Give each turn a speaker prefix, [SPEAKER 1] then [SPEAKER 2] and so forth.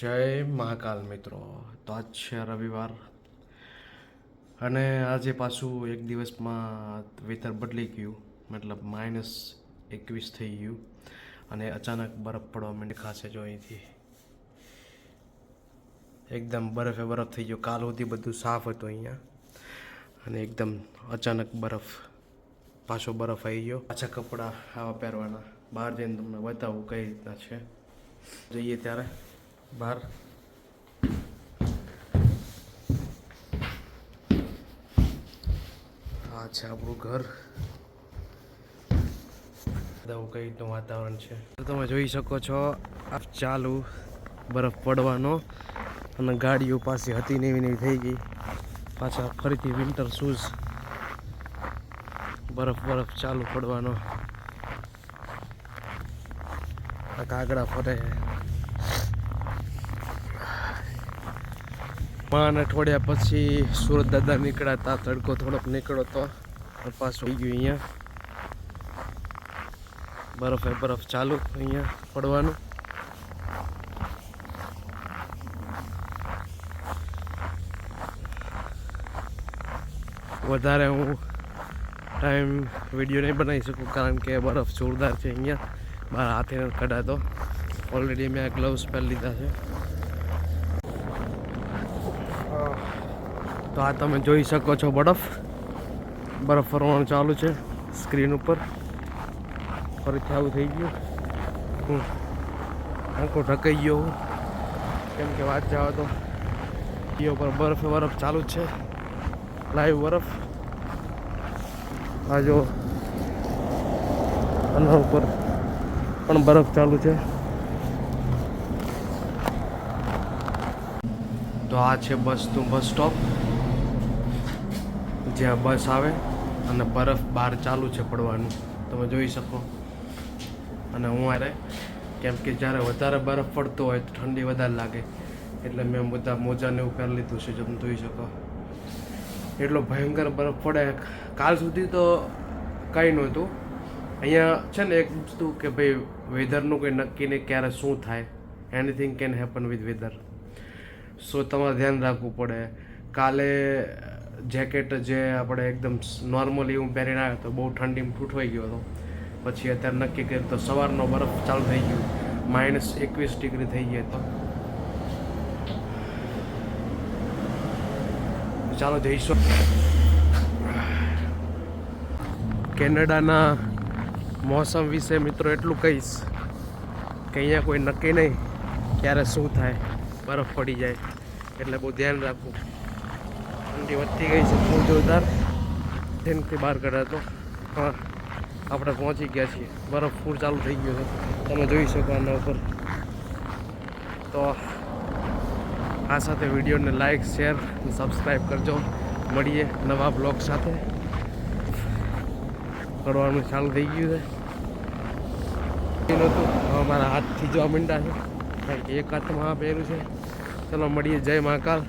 [SPEAKER 1] જય મહાકાલ મિત્રો. તો આજ છે રવિવાર. અને આજે પાછું એક દિવસમાં વેધર બદલી ગયું. મતલબ માઇનસ એકવીસ થઈ ગયું. અને અચાનક બરફ પડવા માંડી ખાસે જો અહીંથી. એકદમ બરફે બરફ થઈ ગયો. કાલ સુધી બધું સાફ હતું અહીંયા. અને એકદમ અચાનક બરફ, પાછો બરફ આવી ગયો. પાછા કપડાં આવા પહેરવાના. બહાર જઈને તમને બતાવું કઈ રીતના છે. જઈએ ત્યારે. બહાર. આ છે આપણું ઘર. દવું કઈ રીતનું વાતાવરણ છે. તો તમે જોઈ શકો છો, આ ચાલુ બરફ પડવાનો અને ગાડીઓ પાસે હતી ને એવી થઈ ગઈ. પાછા ફરીથી વિન્ટર શૂઝ બરફ બરફ ચાલુ પડવાનો. કાગડા ફરે. પાંચ અઠવાડિયા પછી સુરત દાદા નીકળ્યા હતા તડકો થોડોક નીકળ્યો હતો પાછું આવી ગયું અહીંયા. બરફે બરફ ચાલુ અહીંયા પડવાનું. વધારે હું ટાઈમ વીડિયો નહીં બનાવી શકું કારણ કે બરફ જોરદાર છે અહીંયા. બહાર હાથે કઢાતો. ઓલરેડી મેં ગ્લવ્સ પહેરી લીધા છે. તો આ તમે જોઈ શકો છો બરફ. બરફ ફરવાનું ચાલુ છે સ્ક્રીન ઉપર. ફરીથી આવું થઈ ગયું. હું આંખો ઢકાઈ ગયો હું. કેમ કે વાત જાવ તો એ ઉપર બરફ બરફ ચાલુ છે. લાઈવ બરફ. આ જો આના ઉપર પણ બરફ ચાલુ છે. તો આ છે બસનું બસ સ્ટોપ. જ્યાં બસ આવે અને બરફ બહાર ચાલુ છે પડવાનું. તમે જોઈ શકો. અને હું અરે કેમ કે જ્યારે વધારે બરફ પડતો હોય તો ઠંડી વધારે લાગે. એટલે મેં બધા મોજાને એવું પહેરી લીધું છે તમે જોઈ શકો. એટલો ભયંકર બરફ પડે. કાલ સુધી તો કંઈ નહોતું. અહીંયા છે ને એક વસ્તુ કે ભાઈ વેધરનું કંઈ નક્કી નહીં ક્યારે શું થાય. Anything can happen with weather so તમારે ધ્યાન રાખવું પડે. કાલે જેકેટ જે આપણે એકદમ નોર્મલી હું પહેરીને આવ્યો તો બહુ ઠંડીમાં ઠૂઠવાઈ ગયો હતો. પછી અત્યારે નક્કી કર્યું તો સવારનો બરફ ચાલુ થઈ ગયો. માઇનસ એકવીસ ડિગ્રી થઈ ગઈ તો. ચાલો જઈશું કેનેડાના મોસમ વિશે મિત્રો એટલું કહીશ કે અહીંયા કોઈ નક્કી નહીં ક્યારે શું થાય, બરફ પડી જાય, એટલે બહુ ધ્યાન રાખવું. ઠંડી વધતી ગઈ છે, બહુ જોરદાર. ટ્રેનથી બહાર કાઢાતો હા, આપણે પહોંચી ગયા છીએ. બરફ ફૂડ ચાલુ થઈ ગયો છે. તમે જોઈ શકો આના ઉપર. તો આ સાથે વિડીયોને લાઈક, શેર સબસ્ક્રાઈબ કરજો. મળીએ નવા બ્લોગ સાથે. કરવાનું ચાલુ થઈ ગયું છે. નહોતું. હવે મારા હાથથી જોવા માંડ્યા છે. કારણ કે એક હાથમાં પહેર્યું છે. ચલો મળીએ. જય મહાકાલ.